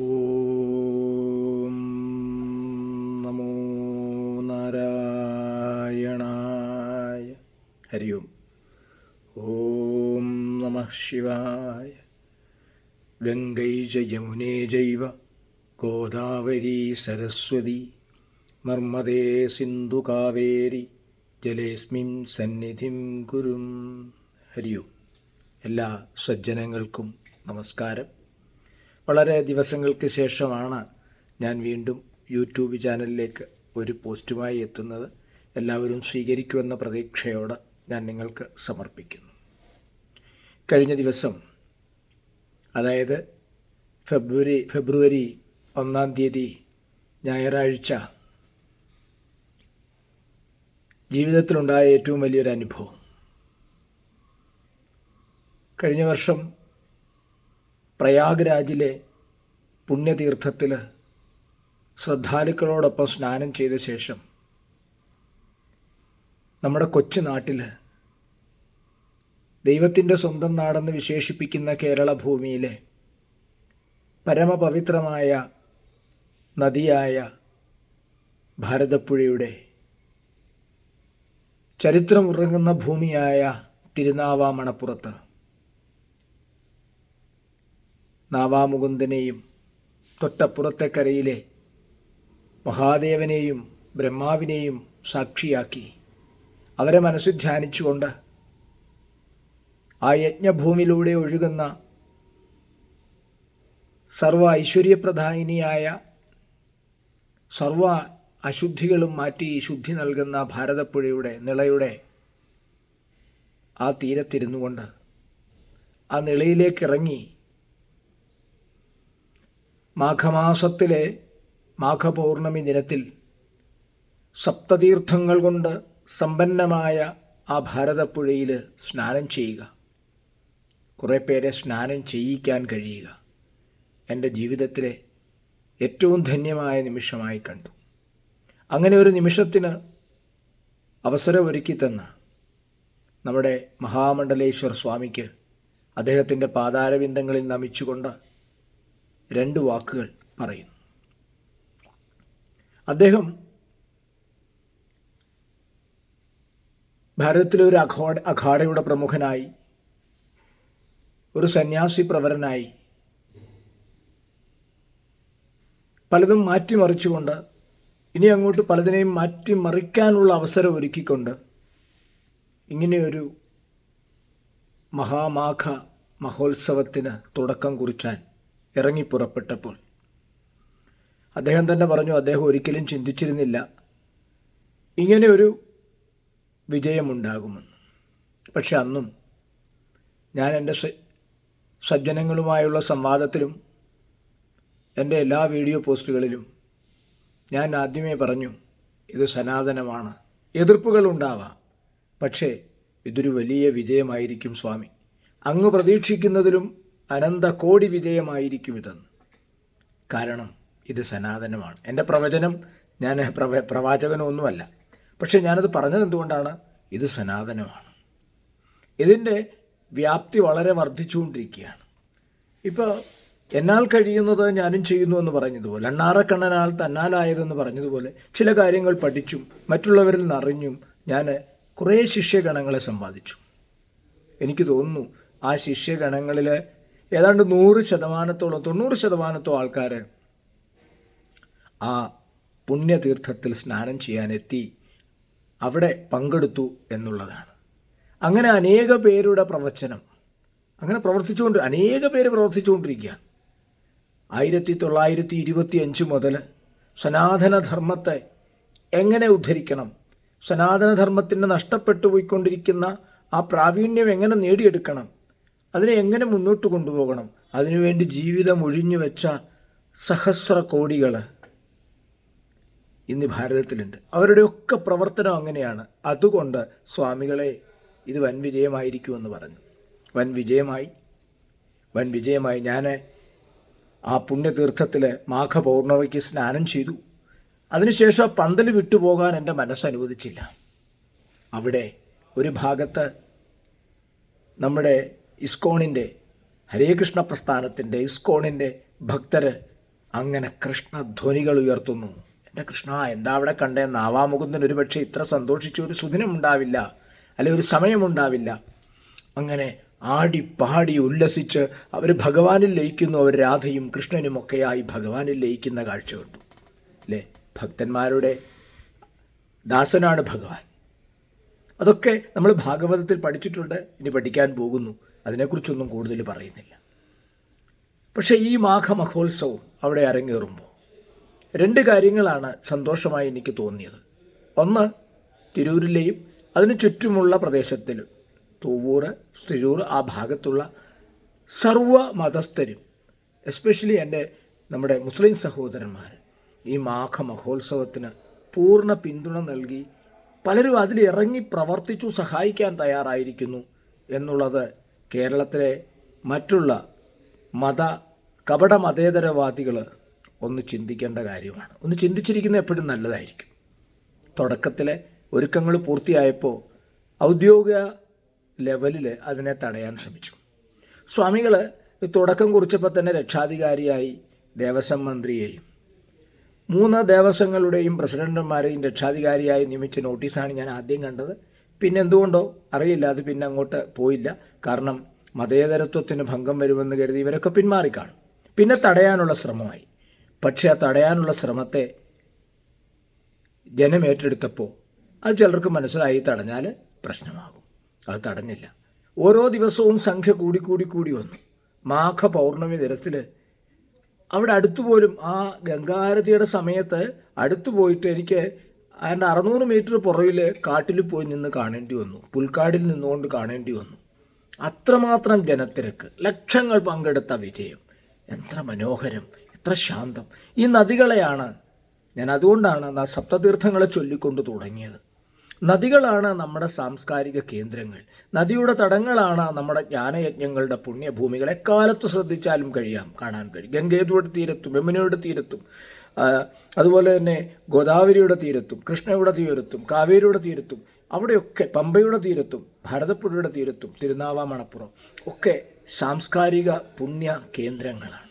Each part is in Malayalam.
ഓം നമോ നാരായണായ ഹരി ഓം ഓം നമ ശിവായ ഗംഗൈ യമുനേ ജൈവ ഗോദാവരി സരസ്വതി നർമ്മദേ സിന്ധു കാവേരി ജലേസ്മിൻ സന്നിധിം കുരും ഹരി ഓം എല്ലാ സജ്ജനങ്ങൾക്കും നമസ്കാരം. വളരെ ദിവസങ്ങൾക്ക് ശേഷമാണ് ഞാൻ വീണ്ടും യൂട്യൂബ് ചാനലിലേക്ക് ഒരു പോസ്റ്റുമായി എത്തുന്നത്. എല്ലാവരും സ്വീകരിക്കുമെന്ന പ്രതീക്ഷയോടെ ഞാൻ നിങ്ങൾക്ക് സമർപ്പിക്കുന്നു. കഴിഞ്ഞ ദിവസം അതായത് ഫെബ്രുവരി ഫെബ്രുവരി ഒന്നാം തീയതി ഞായറാഴ്ച ജീവിതത്തിലുണ്ടായ ഏറ്റവും വലിയൊരു അനുഭവം. കഴിഞ്ഞ വർഷം പ്രയാഗ്രാജിലെ പുണ്യതീർത്ഥത്തിൽ ശ്രദ്ധാലുക്കളോടൊപ്പം സ്നാനം ചെയ്ത ശേഷം നമ്മുടെ കൊച്ചു നാട്ടിൽ ദൈവത്തിന്റെ സ്വന്തം നാടെന്ന് വിശേഷിപ്പിക്കുന്ന കേരള ഭൂമിയിലെ പരമപവിത്രമായ നദിയായ ഭാരതപ്പുഴയുടെ ചരിത്രമുറങ്ങുന്ന ഭൂമിയായ തിരുനാവാമണപ്പുറത്ത്. നാവാമുകുന്ദനെയും തൊട്ടപ്പുറത്തെ കരയിലെ മഹാദേവനെയും ബ്രഹ്മാവിനെയും സാക്ഷിയാക്കി. അവരെ മനസ്സിൽ ധ്യാനിച്ചുകൊണ്ട് ആ യജ്ഞഭൂമിയിലൂടെ ഒഴുകുന്ന സർവ ഐശ്വര്യപ്രധാനിയായ സർവ അശുദ്ധികളും മാറ്റി ശുദ്ധി നൽകുന്ന ഭാരതപ്പുഴയുടെ നിളയുടെ ആ തീരത്തിരുന്നുകൊണ്ട് ആ നിളയിലേക്കിറങ്ങി മാഘമാസത്തിലെ മാഘപൗർണമി ദിനത്തിൽ സപ്തതീർത്ഥങ്ങൾ കൊണ്ട് സമ്പന്നമായ ആ ഭാരതപ്പുഴയിൽ സ്നാനം ചെയ്യുക. കുറേ പേരെ സ്നാനം ചെയ്യിക്കാൻ കഴിയുക. എന്റെ ജീവിതത്തിലെ ഏറ്റവും ധന്യമായ നിമിഷമായി കണ്ടു. അങ്ങനെ ഒരു നിമിഷത്തിന് അവസരമൊരുക്കി തന്ന നമ്മുടെ മഹാമണ്ഡലേശ്വർ സ്വാമിക്ക് അദ്ദേഹത്തിന്റെ പാതാരബിന്ദങ്ങളിൽ നമിച്ചുകൊണ്ട് രണ്ട് വാക്കുകൾ പറയുന്നു. അദ്ദേഹം ഭാരതത്തിലെ ഒരു അഖാഡ അഖാഡയുടെ പ്രമുഖനായി ഒരു സന്യാസി പ്രവരനായി പലതും മാറ്റിമറിച്ചുകൊണ്ട് ഇനി അങ്ങോട്ട് പലതിനെയും മാറ്റിമറിക്കാനുള്ള അവസരം ഒരുക്കിക്കൊണ്ട് ഇങ്ങനെയൊരു മഹാമാഘ മഹോത്സവത്തിന് തുടക്കം കുറിക്കാൻ ഇറങ്ങിപ്പുറപ്പെട്ടപ്പോൾ അദ്ദേഹം തന്നെ പറഞ്ഞു അദ്ദേഹം ഒരിക്കലും ചിന്തിച്ചിരുന്നില്ല. ഇങ്ങനെ ഒരു വിജയമുണ്ടാകുമെന്ന്. പക്ഷെ അന്നും ഞാൻ എന്റെ സജ്ജനങ്ങളുമായുള്ള സംവാദത്തിലും എന്റെ എല്ലാ വീഡിയോ പോസ്റ്റുകളിലും ഞാൻ ആദ്യമേ പറഞ്ഞു ഇത് സനാതനമാണ്. എതിർപ്പുകൾ എതിർപ്പുകളുണ്ടാവാം പക്ഷേ ഇതൊരു വലിയ വിജയമായിരിക്കും സ്വാമി. അങ്ങ് പ്രതീക്ഷിക്കുന്നതിലും അനന്ത കോടി വിജയമായിരിക്കും ഇതെന്ന് കാരണം ഇത് സനാതനമാണ്. എന്റെ പ്രവചനം ഞാൻ പ്രവ പ്രവാചകനൊന്നുമല്ല. പക്ഷേ ഞാനത് പറഞ്ഞത് എന്തുകൊണ്ടാണ്? ഇത് സനാതനമാണ്. ഇതിന്റെ വ്യാപ്തി വളരെ വർദ്ധിച്ചുകൊണ്ടിരിക്കുകയാണ്. ഇപ്പോൾ എന്നാൽ കഴിയുന്നത് ഞാനും ചെയ്യുന്നു എന്ന് പറഞ്ഞതുപോലെ അണ്ണാറക്കണ്ണനാൽ തന്നാലായതെന്ന് പറഞ്ഞതുപോലെ ചില കാര്യങ്ങൾ പഠിച്ചും മറ്റുള്ളവരിൽ നിന്നറിഞ്ഞും ഞാൻ കുറേ ശിഷ്യഗണങ്ങളെ സമ്പാദിച്ചു. എനിക്ക് തോന്നുന്നു ആ ശിഷ്യഗണങ്ങളിൽ ഏതാണ്ട് നൂറ് ശതമാനത്തോളം തൊണ്ണൂറ് ശതമാനത്തോ ആൾക്കാർ ആ പുണ്യതീർത്ഥത്തിൽ സ്നാനം ചെയ്യാനെത്തി അവിടെ പങ്കെടുത്തു എന്നുള്ളതാണ്. അങ്ങനെ അനേക പേരുടെ പ്രവചനം അങ്ങനെ പ്രവർത്തിച്ചുകൊണ്ട് അനേക പേര് പ്രവർത്തിച്ചുകൊണ്ടിരിക്കുകയാണ്. ആയിരത്തി തൊള്ളായിരത്തി ഇരുപത്തി അഞ്ച് മുതൽ സനാതനധർമ്മത്തെ എങ്ങനെ ഉദ്ധരിക്കണം സനാതനധർമ്മത്തിന്റെ നഷ്ടപ്പെട്ടു പോയിക്കൊണ്ടിരിക്കുന്ന ആ പ്രാവീണ്യം എങ്ങനെ നേടിയെടുക്കണം അതിനെ എങ്ങനെ മുന്നോട്ട് കൊണ്ടുപോകണം? അതിനുവേണ്ടി ജീവിതം ഒഴിഞ്ഞു വെച്ച സഹസ്ര കോടികൾ ഇന്ന് ഭാരതത്തിലുണ്ട്. അവരുടെയൊക്കെ പ്രവർത്തനം അങ്ങനെയാണ്. അതുകൊണ്ട് സ്വാമികളെ ഇത് വൻ വിജയമായിരിക്കുമെന്ന് പറഞ്ഞു. വൻ വിജയമായി. വൻ വിജയമായി. ഞാൻ ആ പുണ്യതീർത്ഥത്തിൽ മാഘപൗർണമിക്ക് സ്നാനം ചെയ്തു. അതിനുശേഷം ആ പന്തൽ വിട്ടുപോകാൻ എന്റെ മനസ്സനുവദിച്ചില്ല അവിടെ ഒരു ഭാഗത്ത് നമ്മുടെ ഇസ്കോണിന്റെ ഹരേ കൃഷ്ണ പ്രസ്ഥാനത്തിന്റെ ഇസ്കോണിന്റെ ഭക്തർ അങ്ങനെ കൃഷ്ണധ്വനികൾ ഉയർത്തുന്നു. എന്റെ കൃഷ്ണ എന്താ അവിടെ കണ്ടേ? നാവാമുകുന്ദൻ ഒരു പക്ഷേ ഇത്ര സന്തോഷിച്ചു ഒരു സുദിനമുണ്ടാവില്ല അല്ലെ ഒരു സമയമുണ്ടാവില്ല. അങ്ങനെ ആടി പാടി ഉല്ലസിച്ച് അവർ ഭഗവാനിൽ ലയിക്കുന്നു അവർ രാധയും കൃഷ്ണനുമൊക്കെയായി ഭഗവാനിൽ ലയിക്കുന്ന കാഴ്ച കണ്ടു അല്ലേ? ഭക്തന്മാരുടെ ദാസനാണ് ഭഗവാൻ. അതൊക്കെ നമ്മൾ ഭാഗവതത്തിൽ പഠിച്ചിട്ടുണ്ട് ഇനി പഠിക്കാൻ പോകുന്നു. അതിനെക്കുറിച്ചൊന്നും കൂടുതൽ പറയുന്നില്ല. പക്ഷേ ഈ മാഘമഹോത്സവം അവിടെ അരങ്ങേറുമ്പോൾ രണ്ട് കാര്യങ്ങളാണ് സന്തോഷമായി എനിക്ക് തോന്നിയത്. ഒന്ന് തിരൂരിലെയും അതിന് ചുറ്റുമുള്ള പ്രദേശത്തിൽ തൂവൂർ തിരൂർ ആ ഭാഗത്തുള്ള സർവ മതസ്ഥരും എസ്പെഷ്യലി എന്റെ നമ്മുടെ മുസ്ലിം സഹോദരന്മാർ ഈ മാഘ മഹോത്സവത്തിന് പൂർണ പിന്തുണ നൽകി പലരും അതിലിറങ്ങി പ്രവർത്തിച്ചു സഹായിക്കാൻ തയ്യാറായിരിക്കുന്നു എന്നുള്ളത് കേരളത്തിലെ മറ്റുള്ള മത കപട മതേതരവാദികൾ ഒന്ന് ചിന്തിക്കേണ്ട കാര്യമാണ്. ഒന്ന് ചിന്തിച്ചിരിക്കുന്നത് എപ്പോഴും നല്ലതായിരിക്കും. തുടക്കത്തിലെ ഒരുക്കങ്ങൾ പൂർത്തിയായപ്പോൾ ഔദ്യോഗിക ലെവലിൽ അതിനെ തടയാൻ ശ്രമിച്ചു. സ്വാമികൾ തുടക്കം കുറിച്ചപ്പോൾ തന്നെ രക്ഷാധികാരിയായി ദേവസ്വം മന്ത്രിയെയും മൂന്ന് ദേവസ്വങ്ങളുടെയും പ്രസിഡന്റുമാരെയും രക്ഷാധികാരിയായി നിയമിച്ച നോട്ടീസാണ് ഞാൻ ആദ്യം കണ്ടത്. പിന്നെ എന്തുകൊണ്ടോ അറിയില്ല അത് പിന്നെ അങ്ങോട്ട് പോയില്ല. കാരണം മതേതരത്വത്തിന് ഭംഗം വരുമെന്ന് കരുതി ഇവരൊക്കെ പിന്മാറിക്കാണും പിന്നെ തടയാനുള്ള ശ്രമമായി. പക്ഷേ ആ തടയാനുള്ള ശ്രമത്തെ ജനം ഏറ്റെടുത്തപ്പോൾ അത് ചിലർക്ക് മനസ്സിലായി തടഞ്ഞാൽ പ്രശ്നമാകും. അത് തടഞ്ഞില്ല. ഓരോ ദിവസവും സംഖ്യ കൂടി കൂടി കൂടി വന്നു. മാഘ പൗർണമി ദിനത്തിൽ അവിടെ അടുത്തുപോലും ആ ഗംഗാരതിയുടെ സമയത്ത് അടുത്തു പോയിട്ട് എനിക്ക് അതിന്റെ അറുന്നൂറ് മീറ്റർ പുറകിൽ കാട്ടിൽ പോയി നിന്ന് കാണേണ്ടി വന്നു. പുൽക്കാടിൽ നിന്നുകൊണ്ട് കാണേണ്ടി വന്നു. അത്രമാത്രം ജനത്തിരക്ക് ലക്ഷങ്ങൾ പങ്കെടുത്ത വിജയം. എത്ര മനോഹരം എത്ര ശാന്തം. ഈ നദികളെയാണ് ഞാൻ അതുകൊണ്ടാണ് സപ്തതീർത്ഥങ്ങളെ ചൊല്ലിക്കൊണ്ട് തുടങ്ങിയത്. നദികളാണ് നമ്മുടെ സാംസ്കാരിക കേന്ദ്രങ്ങൾ. നദിയുടെ തടങ്ങളാണ് നമ്മുടെ ജ്ഞാനയജ്ഞങ്ങളുടെ പുണ്യഭൂമികൾ. എക്കാലത്ത് ശ്രദ്ധിച്ചാലും കഴിയാം കാണാൻ കഴിയും. ഗംഗേതുവയുടെ തീരത്തും യമുനയുടെ തീരത്തും. അതുപോലെ തന്നെ ഗോദാവരിയുടെ തീരത്തും കൃഷ്ണയുടെ തീരത്തും കാവേരിയുടെ തീരത്തും അവിടെയൊക്കെ പമ്പയുടെ തീരത്തും ഭാരതപ്പുഴയുടെ തീരത്തും തിരുനാവാമണപ്പുറം ഒക്കെ സാംസ്കാരിക പുണ്യ കേന്ദ്രങ്ങളാണ്.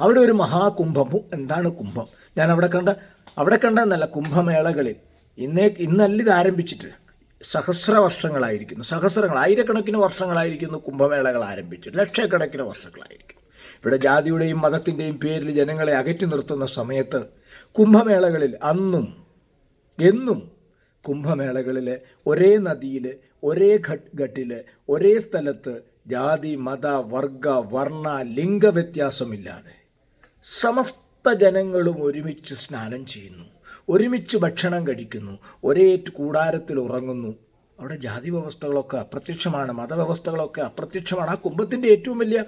അവിടെ ഒരു മഹാകുംഭം എന്താണ് കുംഭം? ഞാൻ അവിടെ കണ്ട അവിടെ കണ്ട നല്ല കുംഭമേളകളിൽ. ഇന്നേ ഇന്നല്ല ഇത് ആരംഭിച്ചിട്ട്. സഹസ്ര വർഷങ്ങളായിരിക്കുന്നു സഹസ്രങ്ങൾ ആയിരക്കണക്കിന് വർഷങ്ങളായിരിക്കുന്നു കുംഭമേളകൾ ആരംഭിച്ചിട്ട് ലക്ഷക്കണക്കിന് വർഷങ്ങളായിരിക്കും ഇവിടെ ജാതിയുടെയും മതത്തിന്റെയും പേരിൽ ജനങ്ങളെ അകറ്റി നിർത്തുന്ന സമയത്ത് കുംഭമേളകളിൽ അന്നും എന്നും കുംഭമേളകളിൽ ഒരേ നദിയിൽ ഒരേ ഘട്ട് ഘട്ടിൽ ഒരേ സ്ഥലത്ത് ജാതി മത വർഗ വർണ ലിംഗ വ്യത്യാസമില്ലാതെ സമസ്ത ജനങ്ങളും ഒരുമിച്ച് സ്നാനം ചെയ്യുന്നു ഒരുമിച്ച് ഭക്ഷണം കഴിക്കുന്നു ഒരേ കൂടാരത്തിൽ ഉറങ്ങുന്നു. അവിടെ ജാതി വ്യവസ്ഥകളൊക്കെ അപ്രത്യക്ഷമാണ് മതവ്യവസ്ഥകളൊക്കെ അപ്രത്യക്ഷമാണ്. ആ കുംഭത്തിന്റെ ഏറ്റവും വലിയ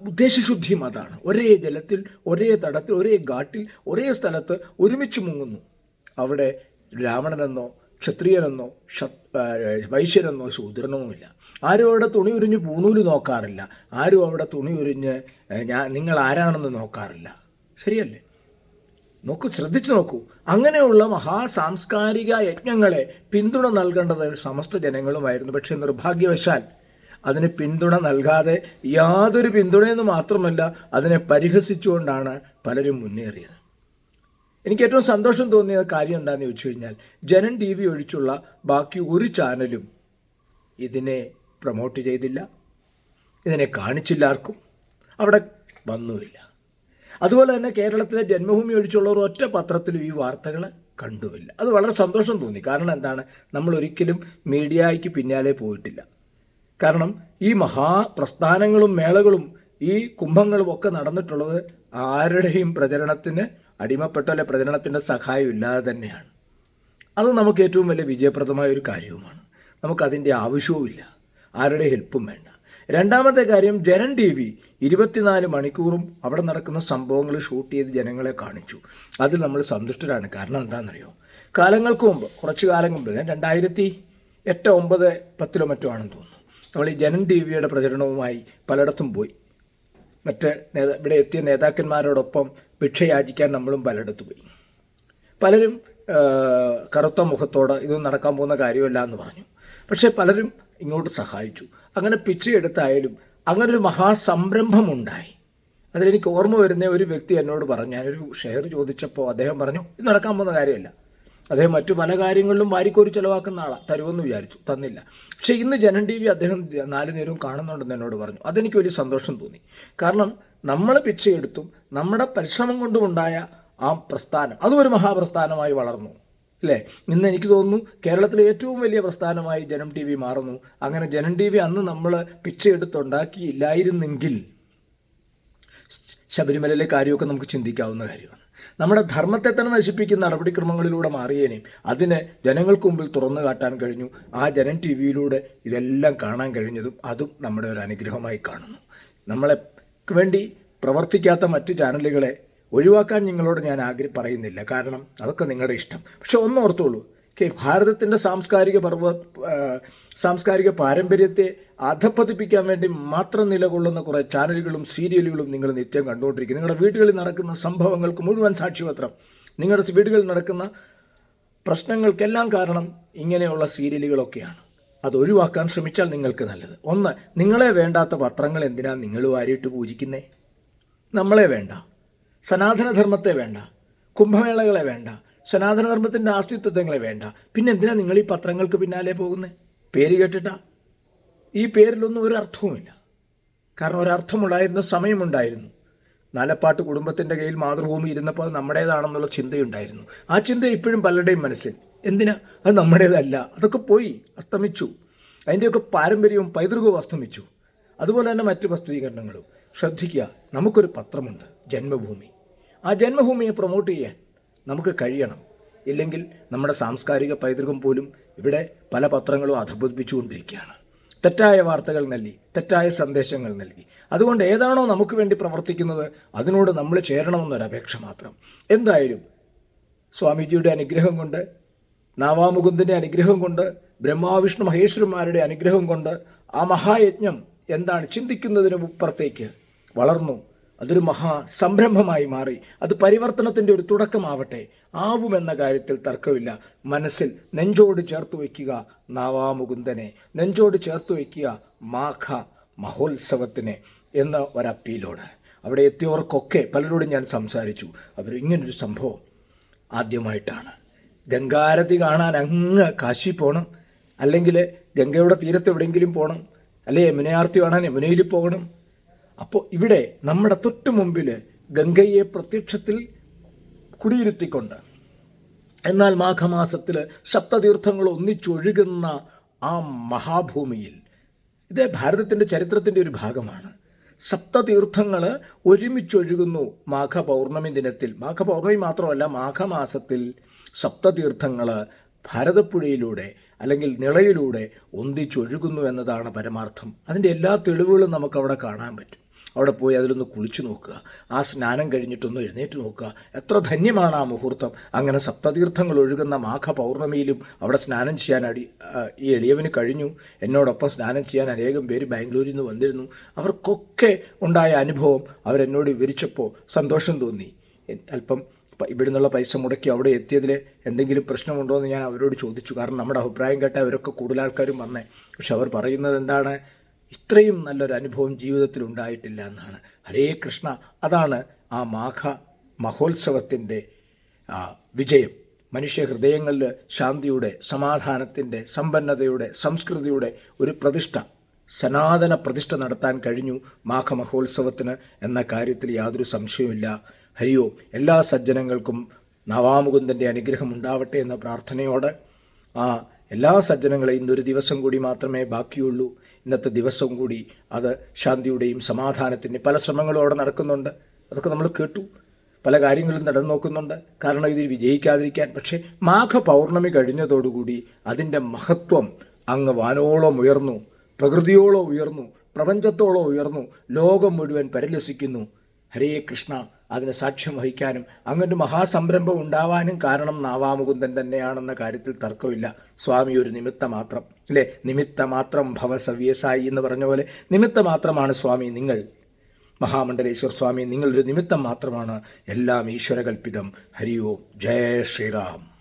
ഉദ്ദേശശുദ്ധിയും അതാണ്. ഒരേ ജലത്തിൽ ഒരേ തടത്തിൽ ഒരേ ഘാട്ടിൽ ഒരേ സ്ഥലത്ത് ഒരുമിച്ച് മുങ്ങുന്നു. അവിടെ ബ്രാഹ്മണനെന്നോ ക്ഷത്രിയനെന്നോ വൈശ്യനെന്നോ ഇല്ല. ആരും അവിടെ തുണി ഉരിഞ്ഞ് പൂണൂൽ നോക്കാറില്ല. ആരും അവിടെ തുണി ഉരിഞ്ഞ് ഞാൻ നിങ്ങൾ ആരാണെന്ന് നോക്കാറില്ല. ശരിയല്ലേ? നോക്കൂ ശ്രദ്ധിച്ചു നോക്കൂ. അങ്ങനെയുള്ള മഹാസാംസ്കാരിക യജ്ഞങ്ങളെ പിന്തുണ നൽകേണ്ടത് സമസ്ത ജനങ്ങളുമായിരുന്നു. പക്ഷേ നിർഭാഗ്യവശാൽ അതിന് പിന്തുണ നൽകാതെ യാതൊരു പിന്തുണയെന്ന് മാത്രമല്ല അതിനെ പരിഹസിച്ചുകൊണ്ടാണ് പലരും മുന്നേറിയത്. എനിക്ക് ഏറ്റവും സന്തോഷം തോന്നിയ കാര്യം എന്താണെന്ന് ചോദിച്ചു കഴിഞ്ഞാൽ ജനൻ ടി വി ഒഴിച്ചുള്ള ബാക്കി ഒരു ചാനലും ഇതിനെ പ്രൊമോട്ട് ചെയ്തില്ല. ഇതിനെ കാണിച്ചില്ല ആർക്കും. അവിടെ വന്നുമില്ല. അതുപോലെ തന്നെ കേരളത്തിലെ ജന്മഭൂമി ഒഴിച്ചുള്ള ഒരു ഒറ്റ പത്രത്തിലും ഈ വാർത്തകൾ കണ്ടുമില്ല. അത് വളരെ സന്തോഷം തോന്നി. കാരണം എന്താണ്? നമ്മൾ ഒരിക്കലും മീഡിയയ്ക്ക് പിന്നാലെ പോയിട്ടില്ല. കാരണം ഈ മഹാപ്രസ്ഥാനങ്ങളും മേളകളും ഈ കുംഭങ്ങളും ഒക്കെ നടന്നിട്ടുള്ളത് ആരുടെയും പ്രചരണത്തിന് അടിമപ്പെട്ടോ അല്ലെ പ്രചരണത്തിന്റെ സഹായം ഇല്ലാതെ തന്നെയാണ്. അത് നമുക്ക് ഏറ്റവും വലിയ വിജയപ്രദമായ ഒരു കാര്യവുമാണ്. നമുക്കതിന്റെ ആവശ്യവുമില്ല ആരുടെ ഹെൽപ്പും വേണ്ട. രണ്ടാമത്തെ കാര്യം ജനൻ ടി വി ഇരുപത്തിനാല് മണിക്കൂറും അവിടെ നടക്കുന്ന സംഭവങ്ങൾ ഷൂട്ട് ചെയ്ത് ജനങ്ങളെ കാണിച്ചു. അതിൽ നമ്മൾ സന്തുഷ്ടരാണ്. കാരണം എന്താണെന്നറിയോ? കാലങ്ങൾക്ക് മുമ്പ് കുറച്ച് കാലം മുമ്പ് രണ്ടായിരത്തി എട്ട് ഒമ്പത് പത്തിലോ മറ്റോ ആണെന്ന് തോന്നുന്നു. നമ്മൾ ഈ ജനൻ ടി വിയുടെ പ്രചരണവുമായി പലയിടത്തും പോയി. മറ്റ് നേതാ ഇവിടെ എത്തിയ നേതാക്കന്മാരോടൊപ്പം ഭിക്ഷയാചിക്കാൻ നമ്മളും പലയിടത്ത് പോയി. പലരും കറുത്ത മുഖത്തോട് ഇതൊന്നും നടക്കാൻ പോകുന്ന കാര്യമല്ല എന്ന് പറഞ്ഞു. പക്ഷേ പലരും ഇങ്ങോട്ട് സഹായിച്ചു. അങ്ങനെ പിച്ചയെടുത്തായാലും അങ്ങനെ ഒരു മഹാസംരംഭമുണ്ടായി. അതിലെനിക്ക് ഓർമ്മ വരുന്ന ഒരു വ്യക്തി എന്നോട് പറഞ്ഞു. ഞാനൊരു ഷെയർ ചോദിച്ചപ്പോൾ അദ്ദേഹം പറഞ്ഞു ഇത് നടക്കാൻ പോകുന്ന കാര്യമല്ല. അദ്ദേഹം മറ്റു പല കാര്യങ്ങളിലും വാരിക്കോരി ചിലവാക്കുന്ന ആളാണ് തരുമെന്ന് വിചാരിച്ചു. തന്നില്ല. പക്ഷേ ഇന്ന് ജനൻ ടി വി അദ്ദേഹം നാല് നേരവും കാണുന്നുണ്ടെന്ന് എന്നോട് പറഞ്ഞു. അതെനിക്ക് വലിയ സന്തോഷം തോന്നി. കാരണം നമ്മൾ പിച്ചയെടുത്തും നമ്മുടെ പരിശ്രമം കൊണ്ടുമുണ്ടായ ആ പ്രസ്ഥാനം അതും ഒരു മഹാപ്രസ്ഥാനമായി വളർന്നു. അല്ലേ ഇന്ന് എനിക്ക് തോന്നുന്നു കേരളത്തിലെ ഏറ്റവും വലിയ പ്രസ്ഥാനമായി ജനം ടി വി മാറുന്നു. അങ്ങനെ ജനം ടി വി അന്ന് നമ്മൾ പിച്ചയെടുത്തുണ്ടാക്കിയില്ലായിരുന്നെങ്കിൽ ശബരിമലയിലെ കാര്യമൊക്കെ നമുക്ക് ചിന്തിക്കാവുന്ന കാര്യമാണ്. നമ്മുടെ ധർമ്മത്തെ തന്നെ നശിപ്പിക്കുന്ന നടപടിക്രമങ്ങളിലൂടെ മാറിയേനെ. അതിനെ ജനങ്ങൾക്ക് മുമ്പിൽ തുറന്നു കാട്ടാൻ കഴിഞ്ഞു. ആ ജനം ടി വിയിലൂടെ ഇതെല്ലാം കാണാൻ കഴിഞ്ഞതും അതും നമ്മുടെ ഒരു അനുഗ്രഹമായി കാണുന്നു. നമ്മളെ വേണ്ടി പ്രവർത്തിക്കാത്ത മറ്റു ചാനലുകളെ ഒഴിവാക്കാൻ നിങ്ങളോട് ഞാൻ ആഗ്രഹം പറയുന്നില്ല. കാരണം അതൊക്കെ നിങ്ങളുടെ ഇഷ്ടം. പക്ഷെ ഒന്നോർത്തോളൂ. ഭാരതത്തിന്റെ സാംസ്കാരിക പർവ സാംസ്കാരിക പാരമ്പര്യത്തെ അധപ്പതിപ്പിക്കാൻ വേണ്ടി മാത്രം നിലകൊള്ളുന്ന കുറേ ചാനലുകളും സീരിയലുകളും നിങ്ങൾ നിത്യം കണ്ടുകൊണ്ടിരിക്കും നിങ്ങളുടെ വീടുകളിൽ നടക്കുന്ന സംഭവങ്ങൾക്ക് മുഴുവൻ സാക്ഷ്യപത്രം നിങ്ങളുടെ വീടുകളിൽ നടക്കുന്ന പ്രശ്നങ്ങൾക്കെല്ലാം കാരണം ഇങ്ങനെയുള്ള സീരിയലുകളൊക്കെയാണ്. അത് ഒഴിവാക്കാൻ ശ്രമിച്ചാൽ നിങ്ങൾക്ക് നല്ലത്. ഒന്ന് നിങ്ങളെ വേണ്ടാത്ത പത്രങ്ങൾ എന്തിനാണ് നിങ്ങൾ വാരിയിട്ട് പൂജിക്കുന്നേ? നമ്മളെ വേണ്ട. സനാതനധർമ്മത്തെ വേണ്ട. കുംഭമേളകളെ വേണ്ട. സനാതനധർമ്മത്തിന്റെ ആസ്തിത്വങ്ങളെ വേണ്ട. പിന്നെ എന്തിനാണ് നിങ്ങൾ ഈ പത്രങ്ങൾക്ക് പിന്നാലെ പോകുന്നത് പേര് കേട്ടിട്ടാ? ഈ പേരിലൊന്നും ഒരു അർത്ഥവുമില്ല. കാരണം ഒരർത്ഥമുണ്ടായിരുന്ന സമയമുണ്ടായിരുന്നു. നാലപ്പാട്ട് കുടുംബത്തിന്റെ കയ്യിൽ മാതൃഭൂമി ഇരുന്നപ്പോൾ അത് നമ്മുടേതാണെന്നുള്ള ചിന്തയുണ്ടായിരുന്നു. ആ ചിന്ത ഇപ്പോഴും പലരുടെയും മനസ്സിൽ. എന്തിനാ? അത് നമ്മുടേതല്ല. അതൊക്കെ പോയി. അസ്തമിച്ചു. അതിന്റെയൊക്കെ പാരമ്പര്യവും പൈതൃകവും അസ്തമിച്ചു. അതുപോലെ തന്നെ മറ്റ് പ്രസിദ്ധീകരണങ്ങളും ശ്രദ്ധിക്കുക നമുക്കൊരു പത്രമുണ്ട്. ജന്മഭൂമി. ആ ജന്മഭൂമിയെ പ്രൊമോട്ട് ചെയ്യാൻ നമുക്ക് കഴിയണം. ഇല്ലെങ്കിൽ നമ്മുടെ സാംസ്കാരിക പൈതൃകം പോലും ഇവിടെ പല പത്രങ്ങളും അധപതിപ്പിച്ചുകൊണ്ടിരിക്കുകയാണ്. തെറ്റായ വാർത്തകൾ നൽകി തെറ്റായ സന്ദേശങ്ങൾ നൽകി. അതുകൊണ്ട് ഏതാണോ നമുക്ക് വേണ്ടി പ്രവർത്തിക്കുന്നത് അതിനോട് നമ്മൾ ചേരണമെന്നൊരപേക്ഷ മാത്രം. എന്തായാലും സ്വാമിജിയുടെ അനുഗ്രഹം കൊണ്ട് നാവാമുകുന്ദന്റെ അനുഗ്രഹം കൊണ്ട് ബ്രഹ്മാവിഷ്ണു മഹേശ്വരന്മാരുടെ അനുഗ്രഹം കൊണ്ട് ആ മഹായജ്ഞം എന്താണ് ചിന്തിക്കുന്നതിന് അപ്പുറത്തേക്ക് വളർന്നു. അതൊരു മഹാ സംരംഭമായി മാറി. അത് പരിവർത്തനത്തിന്റെ ഒരു തുടക്കമാവട്ടെ. ആവുമെന്ന കാര്യത്തിൽ തർക്കമില്ല. മനസ്സിൽ നെഞ്ചോട് ചേർത്ത് വയ്ക്കുക നാവാമുകുന്ദനെ. നെഞ്ചോട് ചേർത്ത് വയ്ക്കുക മാഘ മഹോത്സവത്തിന് എന്ന ഒരപ്പീലോട്. അവിടെ എത്തിയവർക്കൊക്കെ പലരോടും ഞാൻ സംസാരിച്ചു. അവർ ഇങ്ങനൊരു സംഭവം ആദ്യമായിട്ടാണ്. ഗംഗാരതി കാണാൻ അങ്ങ് കാശി പോകണം അല്ലെങ്കിൽ ഗംഗയുടെ തീരത്ത് എവിടെയെങ്കിലും പോകണം അല്ലെ യമുനയാർത്തി കാണാൻ യമുനയിൽ പോകണം. അപ്പോൾ ഇവിടെ നമ്മുടെ തൊട്ടു മുമ്പിൽ ഗംഗയെ പ്രത്യക്ഷത്തിൽ കുടിയിരുത്തിക്കൊണ്ട് എന്നാൽ മാഘമാസത്തിൽ സപ്തതീർത്ഥങ്ങൾ ഒന്നിച്ചൊഴുകുന്ന ആ മഹാഭൂമിയിൽ ഇത് ഭാരതത്തിന്റെ ചരിത്രത്തിന്റെ ഒരു ഭാഗമാണ്. സപ്തതീർത്ഥങ്ങൾ ഒരുമിച്ചൊഴുകുന്നു മാഘപൗർണമി ദിനത്തിൽ. മാഘപൗർണമി മാത്രമല്ല മാഘമാസത്തിൽ സപ്തതീർത്ഥങ്ങൾ ഭാരതപ്പുഴയിലൂടെ അല്ലെങ്കിൽ നിളയിലൂടെ ഒന്നിച്ചൊഴുകുന്നു എന്നതാണ് പരമാർത്ഥം. അതിന്റെ എല്ലാ തെളിവുകളും നമുക്കവിടെ കാണാൻ പറ്റും. അവിടെ പോയി അതിലൊന്ന് കുളിച്ചു നോക്കുക. ആ സ്നാനം കഴിഞ്ഞിട്ടൊന്ന് എഴുന്നേറ്റ് നോക്കുക. എത്ര ധന്യമാണ് ആ മുഹൂർത്തം. അങ്ങനെ സപ്തതീർത്ഥങ്ങൾ ഒഴുകുന്ന മാഘ പൗർണമിയിലും അവിടെ സ്നാനം ചെയ്യാൻ അടി ഈ എളിയവന് കഴിഞ്ഞു. എന്നോടൊപ്പം സ്നാനം ചെയ്യാൻ അനേകം പേര് ബാംഗ്ലൂരിൽ നിന്ന് വന്നിരുന്നു. അവർക്കൊക്കെ ഉണ്ടായ അനുഭവം അവരെന്നോട് വിവരിച്ചപ്പോൾ സന്തോഷം തോന്നി. അല്പം ഇവിടെ നിന്നുള്ള പൈസ മുടക്കി അവിടെ എത്തിയതിൽ എന്തെങ്കിലും പ്രശ്നമുണ്ടോ എന്ന് ഞാൻ അവരോട് ചോദിച്ചു. കാരണം നമ്മുടെ അഭിപ്രായം കേട്ട അവരൊക്കെ കൂടുതൽ ആൾക്കാരും വന്നേ. പക്ഷെ അവർ പറയുന്നത് എന്താണ്? ഇത്രയും നല്ലൊരു അനുഭവം ജീവിതത്തിൽ ഉണ്ടായിട്ടില്ല എന്നാണ്. ഹരേ കൃഷ്ണ. അതാണ് ആ മാഘ മഹോത്സവത്തിന്റെ വിജയം. മനുഷ്യ ഹൃദയങ്ങളിൽ ശാന്തിയുടെ സമാധാനത്തിന്റെ സമ്പന്നതയുടെ സംസ്കൃതിയുടെ ഒരു പ്രതിഷ്ഠ സനാതന പ്രതിഷ്ഠ നടത്താൻ കഴിഞ്ഞു മാഘ മഹോത്സവത്തിന് എന്ന കാര്യത്തിൽ യാതൊരു സംശയവുമില്ല. ഹരിയോ എല്ലാ സജ്ജനങ്ങൾക്കും നവാമുകുന്ദന്റെ അനുഗ്രഹം ഉണ്ടാവട്ടെ എന്ന പ്രാർത്ഥനയോടെ ആ എല്ലാ സജ്ജനങ്ങളെയും ഇന്നൊരു ദിവസം കൂടി മാത്രമേ ബാക്കിയുള്ളൂ. ഇന്നത്തെ ദിവസം കൂടി അത് ശാന്തിയുടെയും സമാധാനത്തിന്റെ പല ശ്രമങ്ങളും അവിടെ നടക്കുന്നുണ്ട്. അതൊക്കെ നമ്മൾ കേട്ടു. പല കാര്യങ്ങളും നടന്നു നോക്കുന്നുണ്ട്. കാരണം ഇതിൽ വിജയിക്കാതിരിക്കാൻ. പക്ഷേ മാഘ പൗർണമി കഴിഞ്ഞതോടുകൂടി അതിന്റെ മഹത്വം അങ്ങ് വാനോളം ഉയർന്നു. പ്രകൃതിയോളം ഉയർന്നു. പ്രപഞ്ചത്തോളം ഉയർന്നു. ലോകം മുഴുവൻ പരിലസിക്കുന്നു. ഹരേ കൃഷ്ണ അതിന് സാക്ഷ്യം വഹിക്കാനും അങ്ങനൊരു മഹാസംരംഭം ഉണ്ടാവാനും കാരണം നാവാമുകുന്ദൻ തന്നെയാണെന്ന കാര്യത്തിൽ തർക്കമില്ല. സ്വാമി ഒരു നിമിത്ത മാത്രം അല്ലേ? നിമിത്ത മാത്രം ഭവസവ്യസായി എന്ന് പറഞ്ഞ പോലെ നിമിത്ത മാത്രമാണ് സ്വാമി നിങ്ങൾ. മഹാമണ്ഡലേശ്വർ സ്വാമി നിങ്ങളൊരു നിമിത്തം മാത്രമാണ്. എല്ലാം ഈശ്വരകൽപ്പിതം. ഹരി ഓം ജയ ശ്രീറാം.